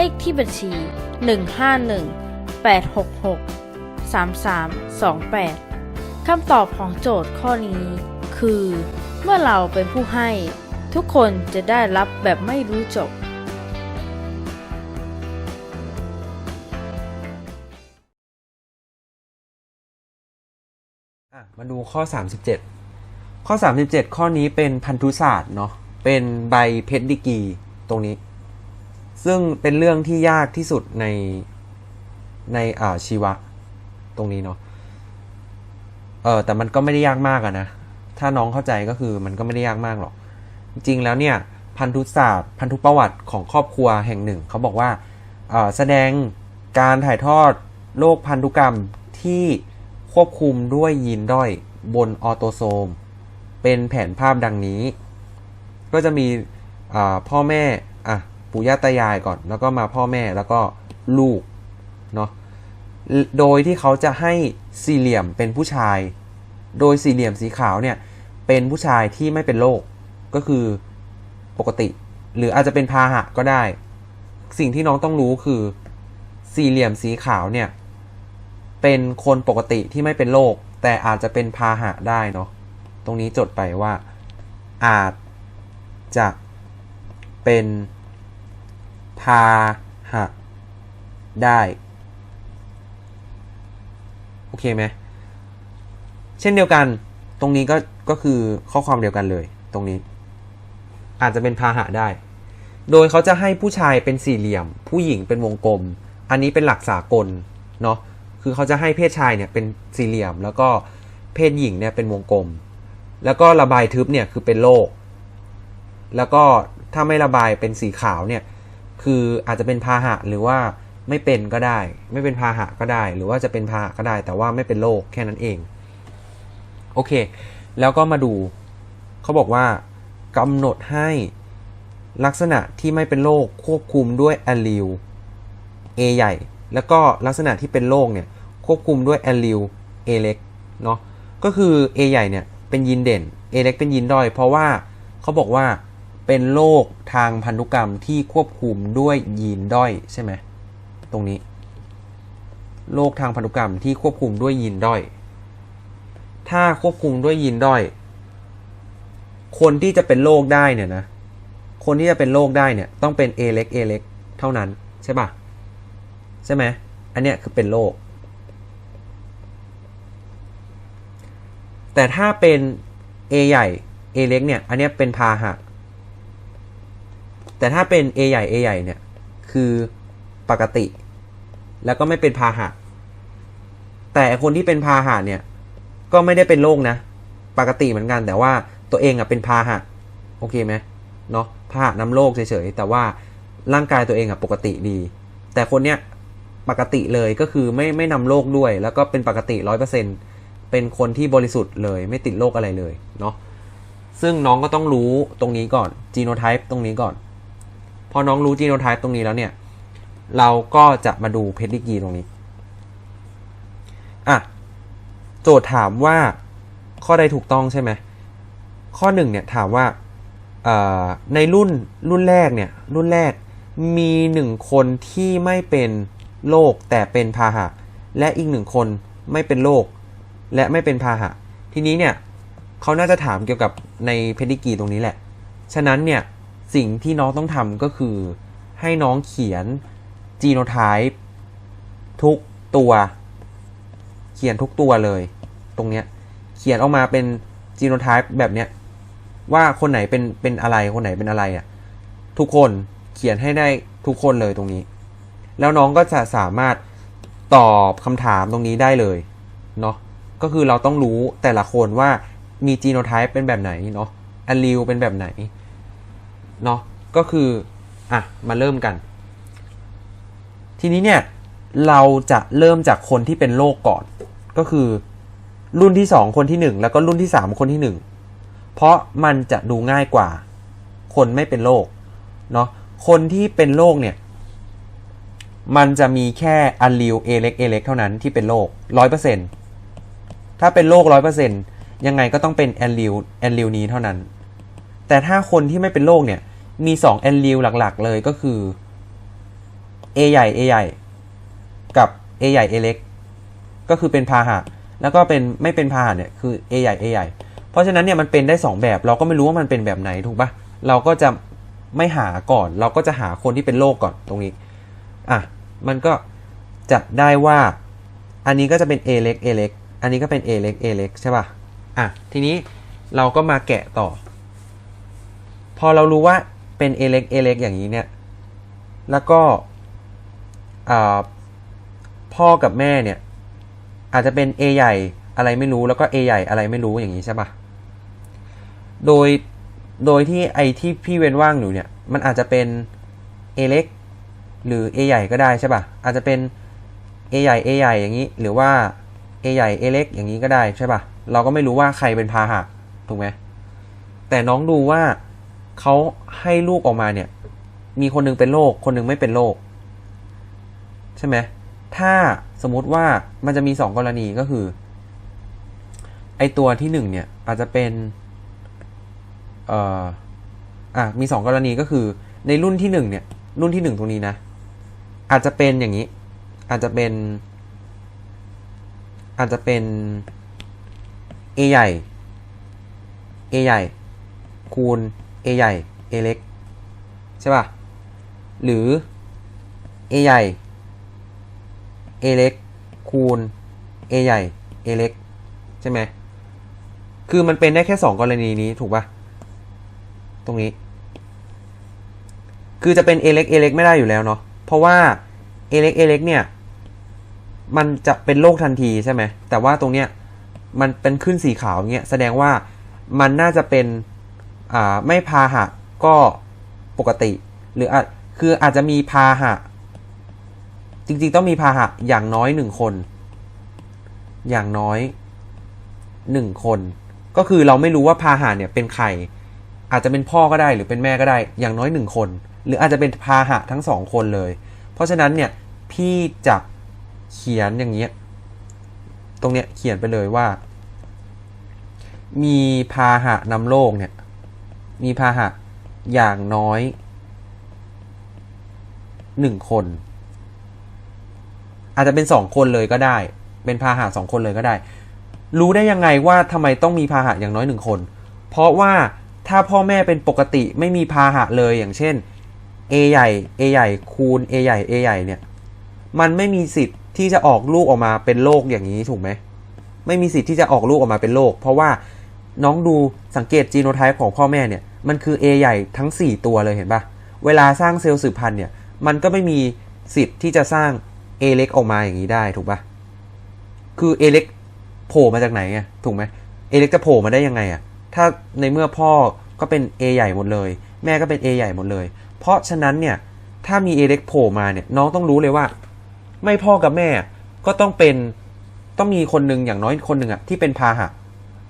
เลขที่บัญชี 151 866 3328 คำตอบของโจทย์ข้อนี้ คือ เมื่อเราเป็นผู้ให้ ทุกคนจะได้รับแบบไม่รู้จบมาดูข้อ 37 ข้อ 37 ข้อนี้เป็นพันธุศาสตร์เนาะ เป็นใบเพชรดิกีตรงนี้ ซึ่งเป็นเรื่องที่ยากที่สุดในในอ่าชีวะ ตรงนี้เนาะเออแต่มันก็ไม่ได้ยากมากอะนะ ถ้าน้องเข้าใจก็คือมันก็ไม่ได้ยากมากหรอก จริงแล้วเนี่ย พันธุศาสตร์พันธุประวัติของครอบครัวแห่งหนึ่ง เขาบอกว่าแสดงการถ่ายทอดโรคพันธุกรรมที่ควบคุมด้วยยีนด้อยบนออโตโซม เป็นแผนภาพดังนี้ ก็จะมีพ่อแม่อะ ปู่ย่าตายายก่อน แล้วก็มาพ่อแม่แล้วก็ลูกเนาะโดยที่เขาจะให้สี่เหลี่ยมเป็นผู้ชาย โดยสี่เหลี่ยมสีขาวเนี่ยเป็นผู้ชายที่ไม่เป็นโรคก็คือปกติ หรืออาจจะเป็นพาหะก็ได้ สิ่งที่น้องต้องรู้คือสี่เหลี่ยมสีขาวเนี่ยเป็นคนปกติที่ไม่เป็นโรคแต่อาจจะเป็นพาหะได้เนาะตรงนี้จดไปว่าอาจจะเป็นาหะได้ โอเคไหมเช่นเดียวกัน ตรงนี้ก็ก็คือข้อความเดียวกันเลย ตรงนี้ อาจจะเป็นพาหะได้ โดยเขาจะให้ผู้ชายเป็นสี่เหลี่ยม ผู้หญิงเป็นวงกลม อันนี้เป็นหลักสากลเนาะคือเขาจะให้เพศชายเนี่ยเป็นสี่เหลี่ยม แล้วก็เพศหญิงเนี่ยเป็นวงกลม แล้วก็ระบายทึบเนี่ยคือเป็นโรคแล้วก็ถ้าไม่ระบายเป็นสีขาวเนี่ย คืออาจจะเป็นพาหะหรือว่าไม่เป็นก็ได้ ไม่เป็นพาหะก็ได้ หรือว่าจะเป็นพาหะก็ได้ แต่ว่าไม่เป็นโรคแค่นั้นเองโอเค แล้วก็มาดูเขาบอกว่ากำหนดให้ลักษณะที่ไม่เป็นโรคควบคุมด้วยแอลลิล A ใหญ่ แล้วก็ลักษณะที่เป็นโรคเนี่ยควบคุมด้วยแอลลิล A เล็กเนาะก็คือ A ใหญ่เนี่ยเป็นยีนเด่น A เล็กเป็นยีนด้อย เพราะว่าเขาบอกว่า เป็นโรคทางพันธุกรรมที่ควบคุมด้วยยีนด้อยใช่ไหมตรงนี้โรคทางพันธุกรรมที่ควบคุมด้วยยีนด้อย ถ้าควบคุมด้วยยีนด้อย คนที่จะเป็นโรคได้เนี่ยนะ คนที่จะเป็นโรคได้เนี่ยต้องเป็น A เล็ก A เล็กเท่านั้นใช่ปะใช่ไหมอันเนี้ยคือเป็นโรค แต่ถ้าเป็น A ใหญ่ A เล็กเนี่ย อันเนี้ยเป็นพาหะ แต่ถ้าเป็น A ใหญ่ A ใหญ่เนี่ย คือปกติ แล้วก็ไม่เป็นพาหะ แต่คนที่เป็นพาหะเนี่ย ก็ไม่ได้เป็นโรคนะ ปกติเหมือนกัน แต่ว่าตัวเองอะเป็นพาหะ โอเคไหมเนาะพาหะนำโรคเฉยๆ แต่ว่าร่างกายตัวเองอะปกติดี แต่คนเนี้ยปกติเลยก็คือไม่ไม่นำโรคด้วย แล้วก็เป็นปกติร้อยเปอร์เซ็นเป็นคนที่บริสุทธิ์เลย ไม่ติดโรคอะไรเลยเนาะซึ่งน้องก็ต้องรู้ตรงนี้ก่อนจีโนไทป์ตรงนี้ก่อน พอน้องรู้จีโนไทป์ตรงนี้แล้วเนี่ย เราก็จะมาดูเพดดิกีตรงนี้ อะ โจทย์ถามว่าข้อใดถูกต้องใช่ไหม ข้อหนึ่งเนี่ยถามว่าในรุ่นรุ่นแรกเนี่ย รุ่นแรกมีหนึ่งคนที่ไม่เป็นโรคแต่เป็นพาหะ และอีกหนึ่งคนไม่เป็นโรคและไม่เป็นพาหะ ทีนี้เนี่ยเขาน่าจะถามเกี่ยวกับในเพดิกีตรงนี้แหละ ฉะนั้นเนี่ย สิ่งที่น้องต้องทำก็คือ ให้น้องเขียนจีโนไทป์ทุกตัว เขียนทุกตัวเลย ตรงเนี้ย เขียนออกมาเป็นจีโนไทป์แบบเนี้ย ว่าคนไหนเป็นเป็นอะไรคนไหนเป็นอะไรอะ่ะ ทุกคนเขียนให้ได้ทุกคนเลยตรงนี้ แล้วน้องก็จะสามารถตอบคำถามตรงนี้ได้เลยเนาะก็คือเราต้องรู้แต่ละคนว่ามีจีโนไทป์เป็นแบบไหนเนาะอ l ลิวเป็นแบบไหน เนาะก็คืออะมาเริ่มกัน ทีนี้เนี่ยเราจะเริ่มจากคนที่เป็นโรคก่อน ก็คือรุ่นที่สองคนที่หนึ่งแล้วก็รุ่นที่สามคนที่หนึ่งเพราะมันจะดูง่ายกว่า คนไม่เป็นโรคเนาะคนที่เป็นโรคเนี่ย มันจะมีแค่อัลลิวเอเล็กเอเล็กเท่านั้นที่เป็นโรคร้อยเปอร์เซ็นถ้าเป็นโรคร้อยเปอร์เซ็นยังไงก็ต้องเป็นแอนลิวแอนลิวนี้เท่านั้น แต่ถ้าคนที่ไม่เป็นโรคเนี่ย มีสองแอนลิวหลักๆ เลยก็คือ A ใหญ่ A ใหญ่ กับ A ใหญ่ A เล็ก ก็คือเป็นพาหะ แล้วก็เป็นไม่เป็นพาหะเนี่ยคือ A ใหญ่ A ใหญ่ เพราะฉะนั้นเนี่ยมันเป็นได้สองแบบ เราก็ไม่รู้ว่ามันเป็นแบบไหนถูกปะเราก็จะไม่หาก่อน เราก็จะหาคนที่เป็นโรคก่อนตรงนี้ อะ มันก็จะได้ว่า อันนี้ก็จะเป็น A เล็ก A เล็ก อันนี้ก็เป็น A เล็ก A เล็กใช่ป่ะ อะ ทีนี้เราก็มาแกะต่อ พอเรารู้ว่า เป็น A เล็ก A เล็กอย่างนี้เนี่ย แล้วก็พ่อกับแม่เนี่ย อาจจะเป็น A ใหญ่อะไรไม่รู้แล้วก็ A ใหญ่อะไรไม่รู้อย่างนี้ใช่ป่ะโดยโดยที่ไอที่พี่เว้นว่างอยู่เนี่ย มันอาจจะเป็น A เล็กหรือ A ใหญ่ก็ได้ใช่ป่ะอาจจะเป็น A ใหญ่ A ใหญ่อย่างนี้ หรือว่า A ใหญ่ A เล็กอย่างนี้ก็ได้ใช่ป่ะเราก็ไม่รู้ว่าใครเป็นพาหะถูกไหมแต่น้องดูว่า เขาให้ลูกออกมาเนี่ย มีคนหนึงเป็นโรคคนหนึงไม่เป็นโรคใช่ไหมถ้าสมมุติว่ามันจะมีสองกรณีก็คือ ไอตัวที่หนึ่งเนี่ย อาจจะเป็นเอ่ออะมีสองกรณีก็คือ ในรุ่นที่หนึ่งเนี่ย รุ่นที่หนึ่งตรงนี้นะ อาจจะเป็นอย่างนี้ อาจจะเป็น อาจจะเป็น A ใหญ่ A ใหญ่ คูณ A ใหญ่ A เล็ก ใช่ป่ะ หรือ A ใหญ่ A เล็ก คูณ A ใหญ่ A เล็ก ใช่ไหม คือมันเป็นได้แค่สองกรณีนี้ถูกป่ะ ตรงนี้ คือจะเป็น A เล็ก A เล็กไม่ได้อยู่แล้วเนาะ เพราะว่า A เล็ก A เล็กเนี่ย มันจะเป็นโรคทันทีใช่ไหม แต่ว่าตรงเนี้ย มันเป็นขึ้นสีขาวเงี้ย แสดงว่ามันน่าจะเป็น อ่าไม่พาหะก็ปกติ หรืออาจคืออาจจะมีพาหะ จริงๆต้องมีพาหะอย่างน้อยหนึ่งคน อย่างน้อยหนึ่งคน ก็คือเราไม่รู้ว่าพาหะเนี่ยเป็นใคร อาจจะเป็นพ่อก็ได้หรือเป็นแม่ก็ได้ อย่างน้อยหนึ่งคน หรืออาจจะเป็นพาหะทั้งสองคนเลย เพราะฉะนั้นเนี่ยพี่จะเขียนอย่างเงี้ยตรงเนี้ยเขียนไปเลยว่า มีพาหะนำโรคเนี่ย มีพาหะอย่างน้อยหนึ่งคน อาจจะเป็นสองคนเลยก็ได้ เป็นพาหะสองคนเลยก็ได้ รู้ได้ยังไงว่าทำไมต้องมีพาหะอย่างน้อยหนึ่งคน เพราะว่าถ้าพ่อแม่เป็นปกติไม่มีพาหะเลยอย่างเช่น A ใหญ่ A ใหญ่คูณ A ใหญ่ A ใหญ่เนี่ย มันไม่มีสิทธิ์ที่จะออกลูกออกมาเป็นโรคอย่างนี้ถูกไหมไม่มีสิทธิ์ที่จะออกลูกออกมาเป็นโรคเพราะว่าน้องดูสังเกตจีโนไทป์ของพ่อแม่เนี่ย มันคือ A ใหญ่ทั้ง 4 ตัวเลยเห็นปะเวลาสร้างเซลล์สืบพันธุ์เนี่ย มันก็ไม่มีสิทธิ์ที่จะสร้าง A เล็กออกมาอย่างนี้ได้ถูกปะคือ A เล็กโผล่มาจากไหนอะถูกไหม A เล็กจะโผล่มาได้ยังไงอะถ้าในเมื่อพ่อก็เป็น A ใหญ่หมดเลย แม่ก็เป็น A ใหญ่หมดเลย เพราะฉะนั้นเนี่ย ถ้ามี A เล็กโผล่มาเนี่ย น้องต้องรู้เลยว่า ไม่พ่อกับแม่ก็ต้องเป็นต้องมีคนหนึ่งอย่างน้อยคนหนึ่งอะที่เป็นพาหะ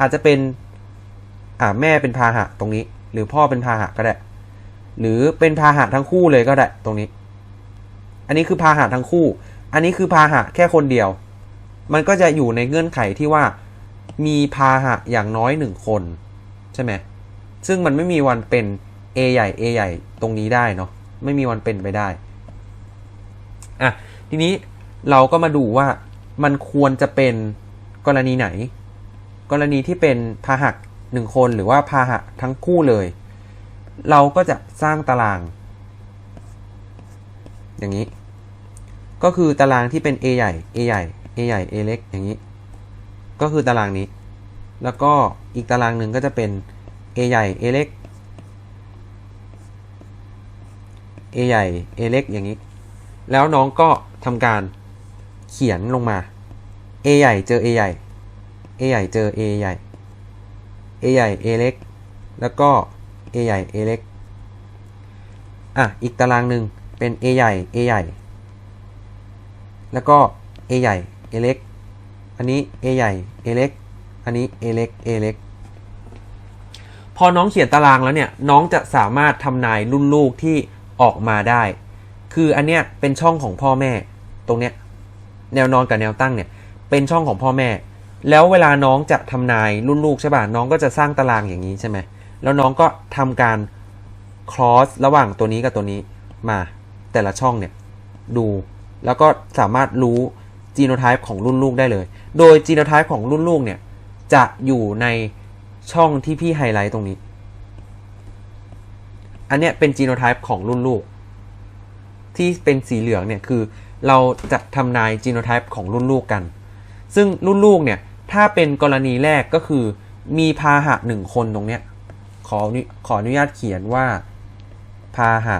อาจจะเป็น อ่าแม่เป็นพาหะตรงนี้ หรือพ่อเป็นพาหะก็ได้ หรือเป็นพาหะทั้งคู่เลยก็ได้ ตรงนี้ อันนี้คือพาหะทั้งคู่ อันนี้คือพาหะแค่คนเดียว มันก็จะอยู่ในเงื่อนไขที่ว่ามีพาหะอย่างน้อยหนึ่งคน ใช่ไหมซึ่งมันไม่มีวันเป็น A ใหญ่ A ใหญ่ตรงนี้ได้เนาะไม่มีวันเป็นไปได้อะทีนี้เราก็มาดูว่ามันควรจะเป็นกรณีไหน กรณีที่เป็นพาหะ หนึ่งคนหรือว่าพาหะทั้งคู่เลย เราก็จะสร้างตาราง อย่างนี้ ก็คือตารางที่เป็น A ใหญ่ A ใหญ่ A ใหญ่ A เล็กอย่างนี้ ก็คือตารางนี้ แล้วก็อีกตารางหนึ่งก็จะเป็น A ใหญ่ A เล็ก A ใหญ่ A เล็กอย่างนี้ แล้วน้องก็ทำการเขียนลงมา A ใหญ่เจอ A ใหญ่ A ใหญ่เจอ A ใหญ่ A ใหญ่ A เล็ก แล้วก็ A ใหญ่ A เล็ก อะ อีกตารางหนึ่งเป็น A ใหญ่ A ใหญ่ แล้วก็ A ใหญ่ A เล็ก อันนี้ A ใหญ่ A เล็ก อันนี้ A เล็ก A เล็ก พอน้องเขียนตารางแล้วเนี่ย น้องจะสามารถทำนายรุ่นลูกที่ออกมาได้ คืออันเนี้ยเป็นช่องของพ่อแม่ ตรงเนี้ย แนวนอนกับแนวตั้งเนี่ย เป็นช่องของพ่อแม่ แล้วเวลาน้องจะทำนายรุ่นลูกใช่ป่ะน้องก็จะสร้างตารางอย่างนี้ใช่ไหมแล้วน้องก็ทำการ cross ระหว่างตัวนี้กับตัวนี้มาแต่ละช่องเนี่ยดู แล้วก็สามารถรู้ genotype ของรุ่นลูกได้เลย โดย genotype ของรุ่นลูกเนี่ยจะอยู่ในช่องที่พี่ไฮไลท์ตรงนี้ อันเนี้ยเป็น genotype ของรุ่นลูก ที่เป็นสีเหลืองเนี่ยคือเราจะทำนาย genotype ของรุ่นลูกกัน ซึ่งรุ่นลูกเนี่ย ถ้าเป็นกรณีแรกก็คือ มีพาหะหนึ่งคนตรงเนี้ยขออนุขออนุญาตเขียนว่า พาหะ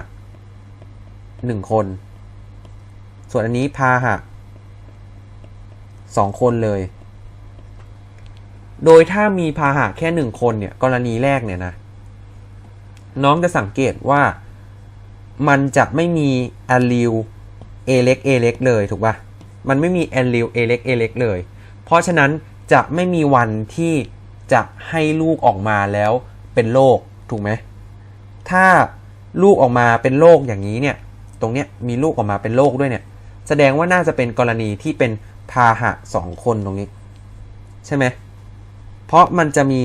หนึ่งคน ส่วนอันนี้พาหะสองคนเลย โดยถ้ามีพาหะแค่หนึ่งคนเนี่ย กรณีแรกเนี่ยนะ น้องจะสังเกตว่ามันจะไม่มีแอลลิวเอเล็กเอเล็กเลยถูกปะมันไม่มีแอลลิวเอเล็กเอเล็กเลย เพราะฉะนั้น จะไม่มีวันที่จะให้ลูกออกมาแล้วเป็นโรคถูกไหมถ้าลูกออกมาเป็นโรคอย่างนี้เนี่ย ตรงเนี้ยมีลูกออกมาเป็นโรคด้วยเนี่ย แสดงว่าน่าจะเป็นกรณีที่เป็นพาหะสองคนตรงนี้ ใช่ไหมเพราะมันจะมี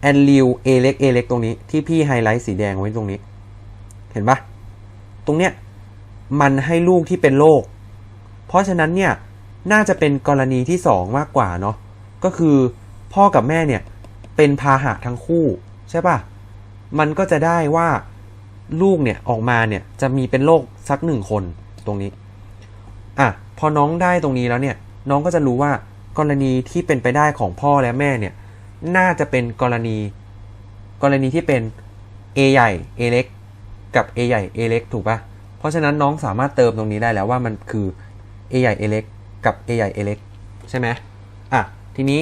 แอนลิวเอเล็กเอเล็กตรงนี้ที่พี่ไฮไลท์สีแดงไว้ตรงนี้ เห็นปะตรงเนี้ยมันให้ลูกที่เป็นโรคเพราะฉะนั้นเนี่ยน่าจะเป็นกรณีที่สองมากกว่าเนาะ ก็คือพ่อกับแม่เนี่ยเป็นพาหะทั้งคู่ใช่ปะมันก็จะได้ว่าลูกเนี่ยออกมาเนี่ยจะมีเป็นโรคสักหนึ่งคนตรงนี้อะพอน้องได้ตรงนี้แล้วเนี่ยน้องก็จะรู้ว่ากรณีที่เป็นไปได้ของพ่อและแม่เนี่ยน่าจะเป็นกรณี กรณีที่เป็น A ใหญ่ A เล็ก กับ A ใหญ่ A เล็กถูกปะเพราะฉะนั้นน้องสามารถเติมตรงนี้ได้แล้วว่ามันคือ A ใหญ่ A เล็ก กับ A ใหญ่ A เล็ก ใช่ไหมอะ ทีนี้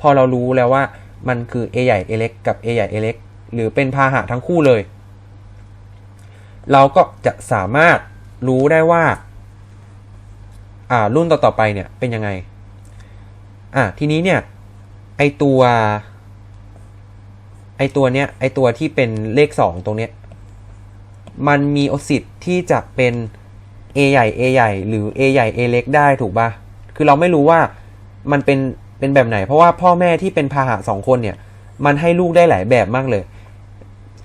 พอเรารู้แล้วว่ามันคือ A ใหญ่ A เล็กกับ A ใหญ่ A เล็กหรือเป็นพาหะทั้งคู่เลย เราก็จะสามารถรู้ได้ว่าอ่ารุ่นต่อๆไปเนี่ยเป็นยังไงอะทีนี้เนี่ยไอตัวไอตัวเนี้ยไอตัวที่เป็นเลขสองตรงเนี้ยมันมีโอสิทธิ์ที่จะเป็น A ใหญ่ A ใหญ่ หรือ A ใหญ่ A เล็กได้ถูกป่ะ คือเราไม่รู้ว่ามันเป็น เป็นแบบไหน เพราะว่าพ่อแม่ที่เป็นพาหะสองคนเนี่ย มันให้ลูกได้หลายแบบมากเลย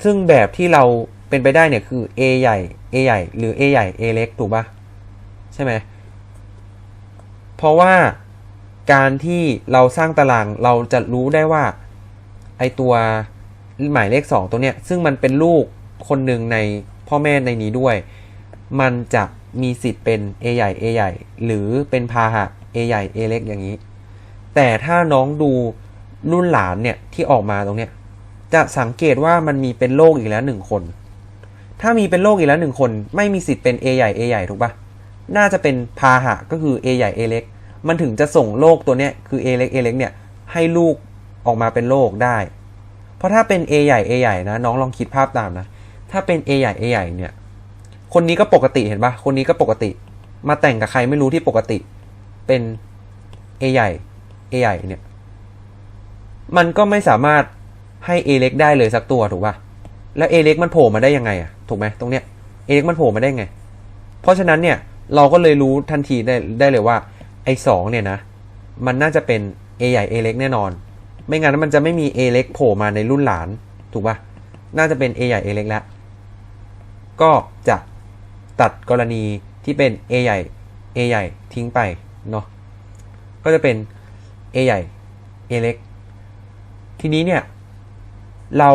ซึ่งแบบที่เราเป็นไปได้เนี่ยคือ A ใหญ่ A ใหญ่ หรือ A ใหญ่ A เล็กถูกปะใช่ไหมเพราะว่าการที่เราสร้างตารางเราจะรู้ได้ว่า ไอตัวหมายเลขสองตัวเนี้ย ซึ่งมันเป็นลูกคนหนึ่งในพ่อแม่ในนี้ด้วย มันจะมีสิทธิ์เป็น A ใหญ่ A ใหญ่ หรือเป็นพาหะ A ใหญ่ A เล็กอย่างนี้ แต่ถ้าน้องดูรุ่นหลานเนี่ยที่ออกมาตรงเนี้ยจะสังเกตว่ามันมีเป็นโรคอีกแล้วหนึ่งคน ถ้ามีเป็นโรคอีกแล้วหนึ่งคน ไม่มีสิทธิ์เป็น A ใหญ่ A ใหญ่ถูกปะน่าจะเป็นพาหะก็คือ A ใหญ่ A เล็ก มันถึงจะส่งโรคตัวเนี้ยคือ A เล็ก A เล็กเนี่ยให้ลูกออกมาเป็นโรคได้ เพราะถ้าเป็น A ใหญ่ A ใหญ่นะ น้องลองคิดภาพตามนะ ถ้าเป็น A ใหญ่ A ใหญ่เนี่ย คนนี้ก็ปกติเห็นปะคนนี้ก็ปกติ มาแต่งกับใครไม่รู้ที่ปกติ เป็น A ใหญ่ A ใหญ่เนี่ย มันก็ไม่สามารถให้ A เล็กได้เลยสักตัวถูกป่ะ แล้ว A เล็กมันโผล่มาได้ยังไงอะถูกไหมตรงเนี้ย A เล็กมันโผล่มาได้ไง เพราะฉะนั้นเนี่ยเราก็เลยรู้ทันทีได้ได้เลยว่าไอ้สองเนี่ยนะ มันน่าจะเป็น A ใหญ่ A เล็กแน่นอน ไม่งั้นมันจะไม่มี A เล็กโผล่มาในรุ่นหลานถูกป่ะ น่าจะเป็น A ใหญ่ A เล็กแล้ว ก็จะตัดกรณีที่เป็น A ใหญ่ A ใหญ่ทิ้งไปเนาะ ก็จะเป็น A ใหญ่ A เล็ก ทีนี้เนี่ย เรา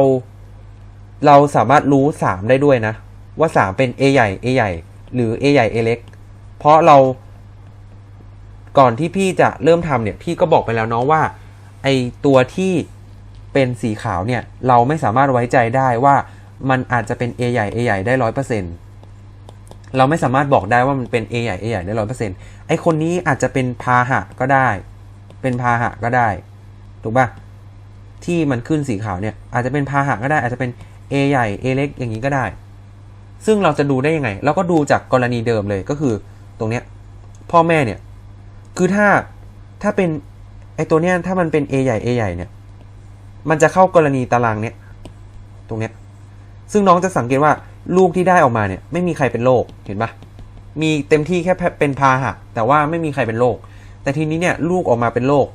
เราสามารถรู้สามได้ด้วยนะ ว่าสามเป็น A ใหญ่ A ใหญ่ หรือ A ใหญ่ A เล็ก เพราะเราก่อนที่พี่จะเริ่มทำเนี่ย พี่ก็บอกไปแล้วเนาะว่า ไอตัวที่เป็นสีขาวเนี่ย เราไม่สามารถไว้ใจได้ว่ามันอาจจะเป็น A ใหญ่ A ใหญ่ได้ร้อยเปอร์เซ็นเราไม่สามารถบอกได้ว่ามันเป็น A ใหญ่ A ใหญ่ได้ร้อยเปอร์เซ็นไอคนนี้อาจจะเป็นพาหะก็ได้ เป็นพาหะก็ได้ ถูกปะที่มันขึ้นสีขาวเนี่ย อาจจะเป็นพาหะก็ได้ อาจจะเป็น A ใหญ่ A เล็กอย่างนี้ก็ได้ ซึ่งเราจะดูได้ยังไง เราก็ดูจากกรณีเดิมเลยก็คือตรงเนี้ยพ่อแม่เนี่ย คือถ้าถ้าเป็นไอตัวเนี้ยถ้ามันเป็น A ใหญ่ A ใหญ่เนี่ย มันจะเข้ากรณีตารางเนี้ยตรงเนี้ย ซึ่งน้องจะสังเกตว่าลูกที่ได้ออกมาเนี่ย ไม่มีใครเป็นโรคเห็นปะมีเต็มที่แค่เป็นพาหะแต่ว่าไม่มีใครเป็นโรค แต่ทีนี้เนี่ยลูกออกมาเป็นโรค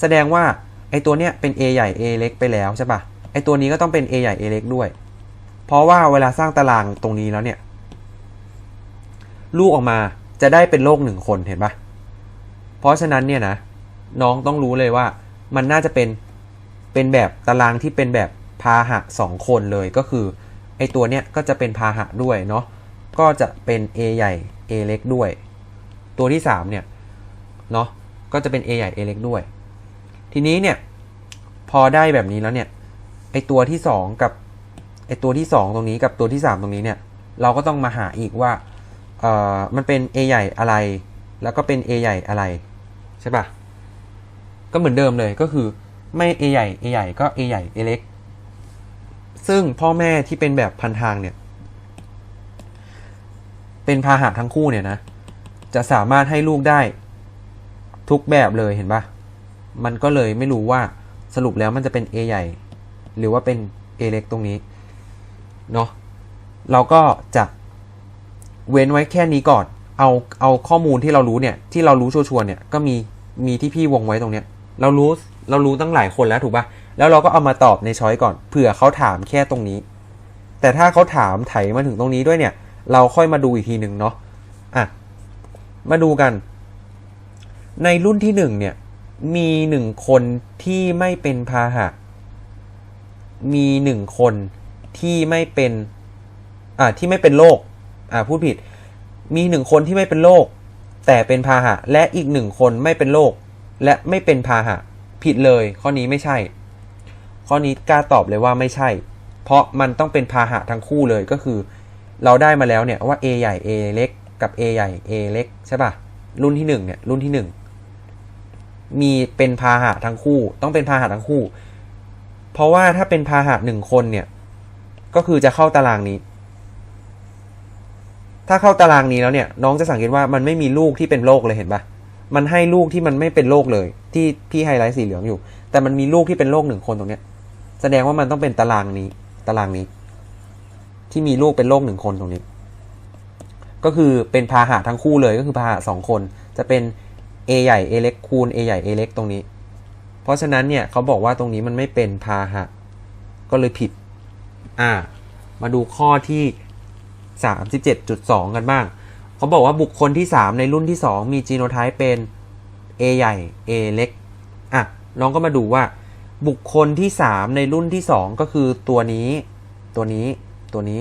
แสดงว่าไอตัวเนี้ยเป็น A ใหญ่ A เล็กไปแล้วใช่ปะไอตัวนี้ก็ต้องเป็น A ใหญ่ A เล็กด้วย เพราะว่าเวลาสร้างตารางตรงนี้แล้วเนี่ย ลูกออกมาจะได้เป็นโรคหนึ่งคนเห็นปะเพราะฉะนั้นเนี่ยนะน้องต้องรู้เลยว่ามันน่าจะเป็นเป็นแบบตารางที่เป็นแบบพาหะสองคนเลยก็คือไอตัวเนี้ยก็จะเป็นพาหะด้วยเนาะก็จะเป็น A ใหญ่ A เล็กด้วย ตัวที่สามเนี่ย เนาะก็จะเป็น A ใหญ่ A เล็กด้วย ทีนี้เนี่ย พอได้แบบนี้แล้วเนี่ยไอตัวที่สองกับไอตัวที่สองตรงนี้กับตัวที่สามตรงนี้เนี่ย เราก็ต้องมาหาอีกว่าเอ่อมันเป็น A ใหญ่อะไร แล้วก็เป็น A ใหญ่อะไรใช่ปะก็เหมือนเดิมเลยก็คือไม่ A ใหญ่ A ใหญ่ก็ A ใหญ่ A เล็กซึ่งพ่อแม่ที่เป็นแบบพันทางเนี่ย เป็นพาหะทั้งคู่เนี่ยนะ จะสามารถให้ลูกได้ ทุกแบบเลยเห็นปะมันก็เลยไม่รู้ว่าสรุปแล้วมันจะเป็น A ใหญ่ หรือว่าเป็น A เล็กตรงนี้เนาะเราก็จะเว้นไว้แค่นี้ก่อน เอาเอาข้อมูลที่เรารู้เนี่ย ที่เรารู้ชัวร์ๆเนี่ยก็มีมีที่พี่วงไว้ตรงเนี้ย เรารู้เรารู้ตั้งหลายคนแล้วถูกปะแล้วเราก็เอามาตอบในช้อยก่อนเผื่อเขาถามแค่ตรงนี้ แต่ถ้าเขาถามไถมาถึงตรงนี้ด้วยเนี่ย เราค่อยมาดูอีกทีหนึ่งเนาะอะมาดูกัน ในรุ่นที่หนึ่งเนี่ย มีหนึ่งคนที่ไม่เป็นพาหะ มีหนึ่งคนที่ไม่เป็น อ่า ที่ไม่เป็นโรค อ่า พูดผิด มีหนึ่งคนที่ไม่เป็นโรค แต่เป็นพาหะ และอีกหนึ่งคนไม่เป็นโรค และไม่เป็นพาหะ ผิดเลย ข้อนี้ไม่ใช่ ข้อนี้กล้าตอบเลยว่าไม่ใช่ เพราะมันต้องเป็นพาหะทั้งคู่เลย ก็คือ เราได้มาแล้วเนี่ยว่า A ใหญ่ A เล็ก กับ A ใหญ่ A เล็ก ใช่ปะรุ่นที่หนึ่งเนี่ย รุ่นที่หนึ่ง มีเป็นพาหะทั้งคู่ ต้องเป็นพาหะทั้งคู่ เพราะว่าถ้าเป็นพาหะหนึ่งคนเนี่ย ก็คือจะเข้าตารางนี้ ถ้าเข้าตารางนี้แล้วเนี่ย น้องจะสังเกตว่ามันไม่มีลูกที่เป็นโรคเลยเห็นปะมันให้ลูกที่มันไม่เป็นโรคเลย ที่พี่ไฮไลท์สีเหลืองอยู่ แต่มันมีลูกที่เป็นโรคหนึ่งคนตรงเนี้ย แสดงว่ามันต้องเป็นตารางนี้ ตารางนี้ ที่มีลูกเป็นโรคหนึ่งคนตรงนี้ ก็คือเป็นพาหะทั้งคู่เลยก็คือพาหะสองคน จะเป็น A ใหญ่ A เล็กคูณ A ใหญ่ A เล็กตรงนี้ เพราะฉะนั้นเนี่ยเขาบอกว่าตรงนี้มันไม่เป็นพาหะ ก็เลยผิด อ่า มาดูข้อที่ 37.2 กันบ้าง เขาบอกว่าบุคคลที่ 3 ในรุ่นที่ 2 มีจีโนไทป์เป็น A ใหญ่ A เล็ก อะ น้องก็มาดูว่า บุคคลที่ 3 ในรุ่นที่ 2 ก็คือตัวนี้ ตัวนี้ ตัวนี้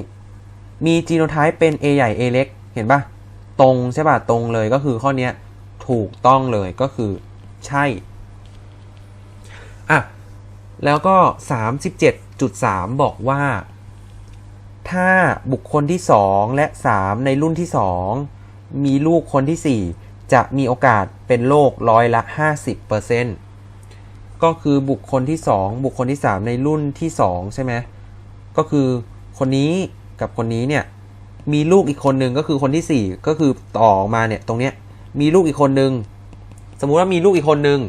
มีจีโนไทป์เป็น A ใหญ่ A เล็ก เห็นปะตรงใช่ปะตรงเลยก็คือข้อเนี้ย ถูกต้องเลยก็คือใช่ อะ แล้วก็ 37.3 บอกว่า ถ้าบุคคลที่ 2 และ 3 ในรุ่นที่ 2 มีลูกคนที่ 4 จะมีโอกาสเป็นโรคร้อยละ 50%ก็คือบุคคลที่ 2 บุคคลที่ 3 ในรุ่นที่ 2 ใช่ไหมก็คือคนนี้กับคนนี้เนี่ยมีลูกอีกคนนึงก็คือคนที่ 4 ก็คือต่อมาเนี่ยตรงเนี้ย มีลูกอีกคนนึง สมมุติว่ามีลูกอีกคนนึง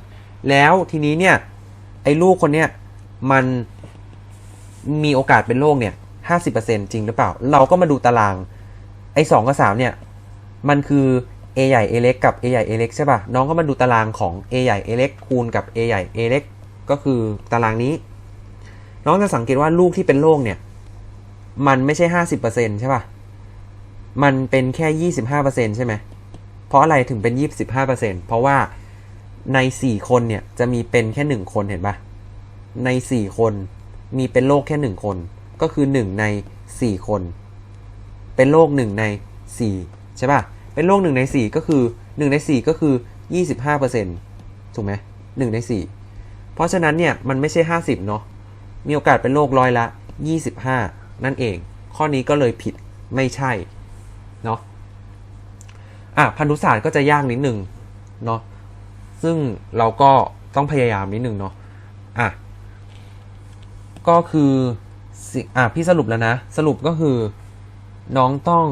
แล้วทีนี้เนี่ย ไอ้ลูกคนเนี้ยมันมีโอกาสเป็นโรคเนี่ยห้าสิบเปอร์เซ็นจริงหรือเปล่า เราก็มาดูตาราง ไอ้สองกับสามเนี่ย มันคือ A ใหญ่ A เล็กกับ A ใหญ่ A เล็กใช่ป่ะ น้องก็มาดูตารางของ A ใหญ่ A เล็กคูณกับ A ใหญ่ A เล็กก็คือตารางนี้ น้องจะสังเกตว่าลูกที่เป็นโรคเนี่ย มันไม่ใช่ห้าสิบเปอร์เซ็นใช่ป่ะ มันเป็นแค่ยี่สิบห้าเปอร์เซ็นใช่ไหม เพราะอะไรถึงเป็นยี่สิบห้าเปอร์เซ็นเพราะว่าในสี่คนเนี่ยจะมีเป็นแค่หนึ่งคนเห็นปะในสี่คนมีเป็นโรคแค่หนึ่งคน ก็คือหนึ่งในสี่คน เป็นโรคหนึ่งในสี่ใช่ปะเป็นโรคหนึ่งในสี่ก็คือหนึ่งในสี่ก็คือยี่สิบห้าเปอร์เซ็นถูกไหมหนึ่งในสี่เพราะฉะนั้นเนี่ยมันไม่ใช่ห้าสิบเนาะมีโอกาสเป็นโรคร้อยละยี่สิบห้านั่นเอง ข้อนี้ก็เลยผิดไม่ใช่เนาะ อะพันธุศาสตร์ก็จะยากนิดนึงเนาะซึ่งเราก็ต้องพยายามนิดนึงเนาะอะก็คืออะพี่สรุปแล้วนะ สรุปก็คือ น้องต้อง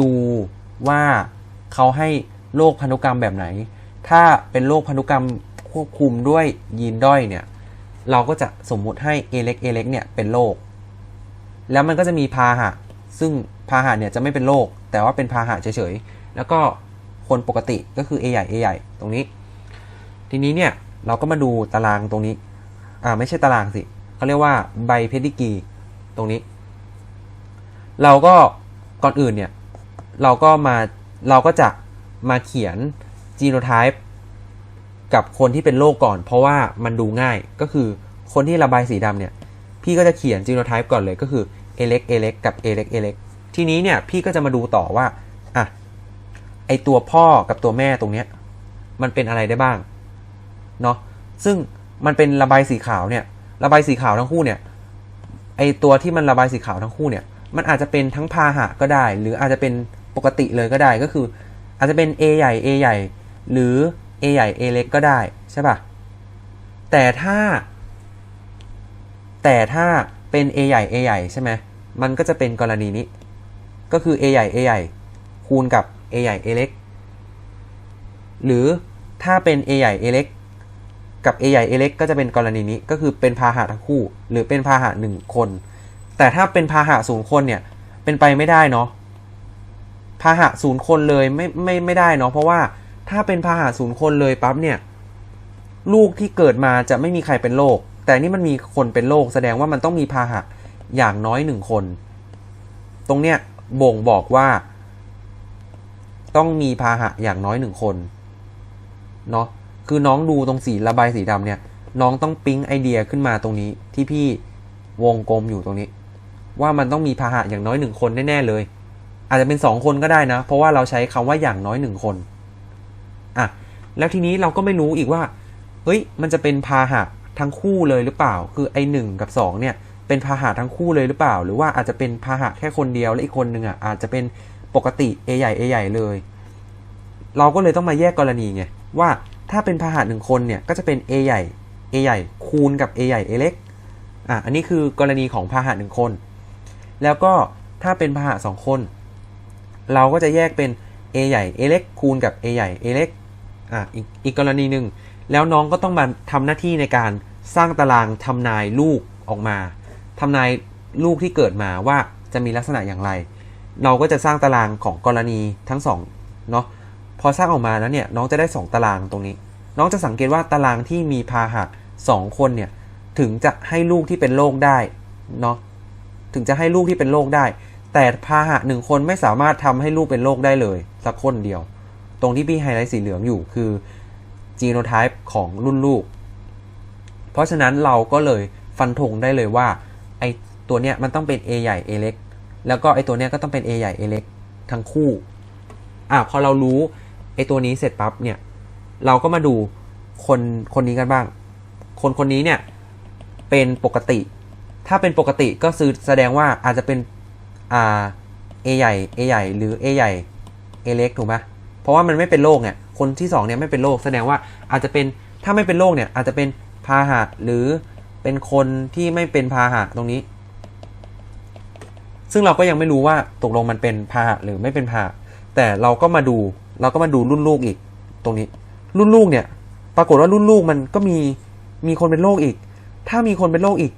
ดูว่าเขาให้โรคพันธุกรรมแบบไหน ถ้าเป็นโรคพันธุกรรมควบคุมด้วยยีนด้อยเนี่ย เราก็จะสมมุติให้ A เล็ก A เล็กเนี่ยเป็นโรคแล้วมันก็จะมีพาหะ ซึ่งพาหะเนี่ยจะไม่เป็นโรคแต่ว่าเป็นพาหะเฉยๆ แล้วก็คนปกติก็คือ A ใหญ่ A ใหญ่ตรงนี้ ทีนี้เนี่ยเราก็มาดูตารางตรงนี้ อ่าไม่ใช่ตารางสิเขาเรียกว่าใบเพดิกีตรงนี้ เราก็ก่อนอื่นเนี่ย เราก็มาเราก็จะมาเขียนจีโนไทป์กับคนที่เป็นโรคก่อน เพราะว่ามันดูง่ายก็คือคนที่ระบายสีดำเนี่ย พี่ก็จะเขียนจีโนไทป์ก่อนเลยก็คือ A เล็ก A เล็กกับ A เล็ก A เล็กทีนี้เนี่ยพี่ก็จะมาดูต่อว่า อะไอตัวพ่อกับตัวแม่ตรงเนี้ย มันเป็นอะไรได้บ้าง เนาะซึ่งมันเป็นระบายสีขาวเนี่ย ระบายสีขาวทั้งคู่เนี่ย ไอตัวที่มันระบายสีขาวทั้งคู่เนี่ย มันอาจจะเป็นทั้งพาหะก็ได้ หรืออาจจะเป็นปกติเลยก็ได้ ก็คือ อาจจะเป็น A ใหญ่ A ใหญ่ หรือ A ใหญ่ A เล็กก็ได้ใช่ป่ะ แต่ถ้า แต่ถ้าเป็น A ใหญ่ A ใหญ่ใช่ไหมมันก็จะเป็นกรณีนี้ ก็คือ A ใหญ่ A ใหญ่ คูณกับ A ใหญ่ A เล็ก หรือถ้าเป็น A ใหญ่ A เล็ก กับ A ใหญ่ A เล็กก็จะเป็นกรณีนี้ก็คือเป็นพาหะทั้งคู่ หรือเป็นพาหะหนึ่งคน แต่ถ้าเป็นพาหะศูนย์คนเนี่ย เป็นไปไม่ได้เนาะพาหะศูนย์คนเลยไม่ไม่ไม่ได้เนาะเพราะว่าถ้าเป็นพาหะศูนย์คนเลยปั๊บเนี่ย ลูกที่เกิดมาจะไม่มีใครเป็นโรคแต่นี่มันมีคนเป็นโรคแสดงว่ามันต้องมีพาหะอย่างน้อยหนึ่งคน ตรงเนี้ยบ่งบอกว่า ต้องมีพาหะอย่างน้อยหนึ่งคนเนาะคือน้องดูตรงสีระบายสีดำเนี่ย น้องต้องปิ๊งไอเดียขึ้นมาตรงนี้ ที่พี่วงกลมอยู่ตรงนี้ ว่ามันต้องมีพาหะอย่างน้อยหนึ่งคนแน่ๆเลย อาจจะเป็นสองคนก็ได้นะ เพราะว่าเราใช้คำว่าอย่างน้อยหนึ่งคนอะแล้วทีนี้เราก็ไม่รู้อีกว่า เฮ้ย มันจะเป็นพาหะทั้งคู่เลยหรือเปล่า คือไอหนึ่งกับสองเนี่ย เป็นพาหะทั้งคู่เลยหรือเปล่า หรือว่าอาจจะเป็นพาหะแค่คนเดียวและอีกคนหนึ่งอะอาจจะเป็น ปกติ A ใหญ่ A ใหญ่เลย เราก็เลยต้องมาแยกกรณีไงว่าถ้าเป็นพาหะหนึ่งคนเนี่ยก็จะเป็น A ใหญ่ A ใหญ่ คูณกับ A ใหญ่ A เล็กอะอันนี้คือกรณีของพาหะหนึ่งคน แล้วก็ถ้าเป็นพาหะสองคน เราก็จะแยกเป็น A ใหญ่ A เล็กคูณกับ A ใหญ่ A เล็กอะออีกกรณีหนึ่งแล้วน้องก็ต้องมาทำหน้าที่ในการสร้างตารางทำนายลูกออกมาทำนายลูกที่เกิดมาว่าจะมีลักษณะอย่างไร เราก็จะสร้างตารางของกรณีทั้งสองเนาะพอสร้างออกมาแล้วเนี่ยน้องจะได้ 2 ตารางตรงนี้ น้องจะสังเกตว่าตารางที่มีพาหะ2คนเนี่ยถึงจะให้ลูกที่เป็นโรคได้เนาะถึงจะให้ลูกที่เป็นโรคได้ แต่พาหะหนึ่งคนไม่สามารถทำให้ลูกเป็นโรคได้เลยสักคนเดียว ตรงที่พี่ไฮไลท์สีเหลืองอยู่คือจีโนไทป์ของรุ่นลูก เพราะฉะนั้นเราก็เลยฟันธงได้เลยว่าไอตัวเนี้ยมันต้องเป็น A ใหญ่ A เล็ก แล้วก็ไอตัวเนี้ยก็ต้องเป็น A ใหญ่ A เล็กทั้งคู่อะพอเรารู้ไอตัวนี้เสร็จปั๊บเนี่ย เราก็มาดูคนคนนี้กันบ้าง คนคนนี้เนี่ยเป็นปกติ ถ้าเป็นปกติก็คือแสดงว่าอาจจะเป็นอ่า A ใหญ่ A ใหญ่ หรือ A ใหญ่ A เล็กถูกไหมเพราะว่ามันไม่เป็นโรคเนี่ย คนที่สองเนี่ยไม่เป็นโรคแสดงว่าอาจจะเป็นถ้าไม่เป็นโรคเนี่ยอาจจะเป็นพาหะหรือเป็นคนที่ไม่เป็นพาหะตรงนี้ ซึ่งเราก็ยังไม่รู้ว่าตกลงมันเป็นพาหะหรือไม่เป็นพาหะแต่เราก็มาดูเราก็มาดูรุ่นลูกอีก ตรงนี้ รุ่นลูกเนี่ย ปรากฏว่ารุ่นลูกมันก็มีมีคนเป็นโรคอีก ถ้ามีคนเป็นโรคอีก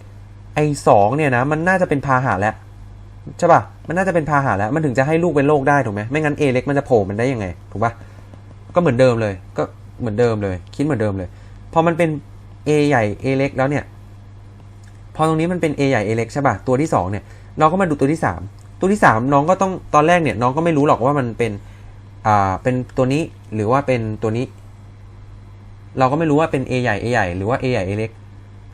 ไอสองเนี่ยนะ มันน่าจะเป็นพาหะแล้วใช่ป่ะ มันน่าจะเป็นพาหะแล้ว มันถึงจะให้ลูกเป็นโรคได้ถูกไหมไม่งั้นเอเล็กมันจะโผล่มันได้ยังไงถูกป่ะก็เหมือนเดิมเลย ก็เหมือนเดิมเลย คิดเหมือนเดิมเลยพอมันเป็น A ใหญ่ A เล็กแล้วเนี่ย พอตรงนี้มันเป็น A ใหญ่ A เล็กใช่ป่ะตัวที่สองเนี่ย เราก็มาดูตัวที่สามตัวที่สามน้องก็ต้องตอนแรกเนี่ยน้องก็ไม่รู้หรอกว่ามันเป็นอ่าเป็นตัวนี้หรือว่าเป็นตัวนี้ เราก็ไม่รู้ว่าเป็น A ใหญ่ A ใหญ่หรือว่า A ใหญ่ A เล็ก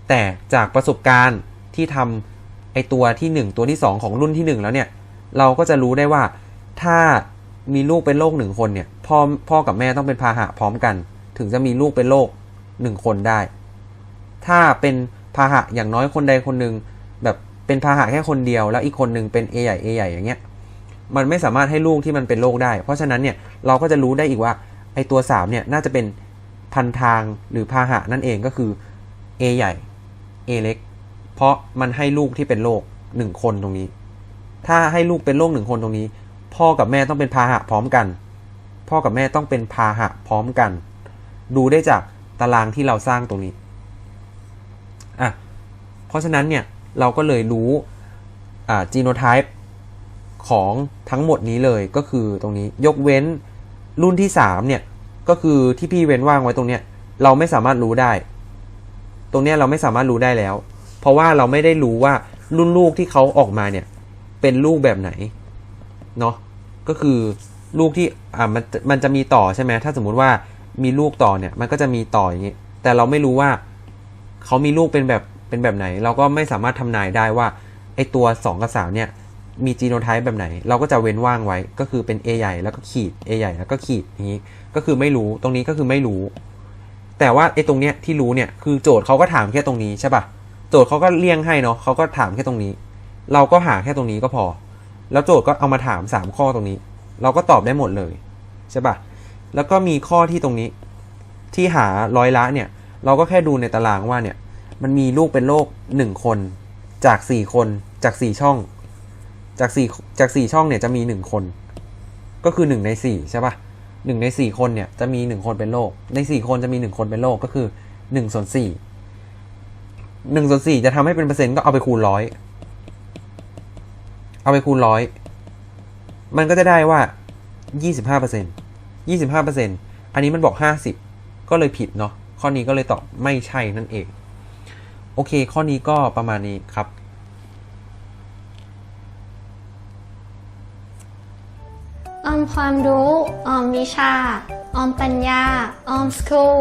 แต่จากประสบการณ์ที่ทำไอตัวที่หนึ่งตัวที่สองของรุ่นที่หนึ่งแล้วเนี่ย เราก็จะรู้ได้ว่าถ้ามีลูกเป็นโรคหนึ่งคนเนี่ยพ่อพ่อกับแม่ต้องเป็นพาหะพร้อมกัน ถึงจะมีลูกเป็นโรคหนึ่งคนได้ ถ้าเป็นพาหะอย่างน้อยคนใดคนหนึ่ง เป็นพาหะแค่คนเดียว แล้วอีกคนหนึ่งเป็น A ใหญ่ A ใหญ่อย่างเงี้ยมันไม่สามารถให้ลูกที่มันเป็นโรคได้ เพราะฉะนั้นเนี่ยเราก็จะรู้ได้อีกว่าไอตัวสามเนี่ยน่าจะเป็นพันทางหรือพาหะนั่นเองก็คือ A ใหญ่ A เล็ก เพราะมันให้ลูกที่เป็นโรคหนึ่งคนตรงนี้ ถ้าให้ลูกเป็นโรคหนึ่งคนตรงนี้ พ่อกับแม่ต้องเป็นพาหะพร้อมกัน พ่อกับแม่ต้องเป็นพาหะพร้อมกัน ดูได้จากตารางที่เราสร้างตรงนี้อะเพราะฉะนั้นเนี่ย เราก็เลยรู้จีโนไทป์ของทั้งหมดนี้เลยก็คือตรงนี้ยกเว้นรุ่นที่สามเนี่ย ก็คือที่พี่เว้นว่างไว้ตรงเนี้ยเราไม่สามารถรู้ได้ ตรงเนี้ยเราไม่สามารถรู้ได้แล้ว เพราะว่าเราไม่ได้รู้ว่ารุ่นลูกที่เขาออกมาเนี่ย เป็นลูกแบบไหนเนาะก็คือลูกที่อ่ามันมันจะมีต่อใช่ไหมถ้าสมมุติว่ามีลูกต่อเนี่ย มันก็จะมีต่ออย่างนี้แต่เราไม่รู้ว่าเขามีลูกเป็นแบบ เป็นแบบไหน เราก็ไม่สามารถทำนายได้ว่าไอตัว 2 กับ3เนี่ยมีจีโนไทป์แบบไหน เราก็จะเว้นว่างไว้ก็คือเป็น A ใหญ่แล้วก็ขีด A ใหญ่แล้วก็ขีดนี้ก็คือไม่รู้ตรงนี้ก็คือไม่รู้ แต่ว่าไอ้ตรงเนี้ยที่รู้เนี่ยคือโจทย์เขาก็ถามแค่ตรงนี้ใช่ปะโจทย์เขาก็เลี่ยงให้เนาะเขาก็ถามแค่ตรงนี้ เราก็หาแค่ตรงนี้ก็พอ แล้วโจทย์ก็เอามาถามสามข้อตรงนี้ เราก็ตอบได้หมดเลยใช่ป่ะแล้วก็มีข้อที่ตรงนี้ ที่หาร้อยละเนี่ย เราก็แค่ดูในตารางว่าเนี่ย มันมีลูกเป็นโรคหนึ่งคน จากสี่คนจากสี่ช่อง จากสี่จากสี่ช่องเนี่ยจะมีหนึ่งคน ก็คือหนึ่งในสี่ใช่ปะหนึ่งในสี่คนเนี่ยจะมีหนึ่งคนเป็นโรคในสี่คนจะมีหนึ่งคนเป็นโรคก็คือหนึ่งส่วนสี่หนึ่งส่วนสี่จะทำให้เป็นเปอร์เซ็นต์ก็เอาไปคูณร้อยเอาไปคูณร้อยมันก็จะได้ว่ายี่สิบห้าเปอร์เซ็นต์ยี่สิบห้าเปอร์เซ็นต์อันนี้มันบอกห้าสิบก็เลยผิดเนาะข้อนี้ก็เลยตอบไม่ใช่นั่นเอง อเค ข้อนี้ก็ประมาณนี้ครับ ออมความรู้ ออมวิชา ออมปัญญา ออมสคูล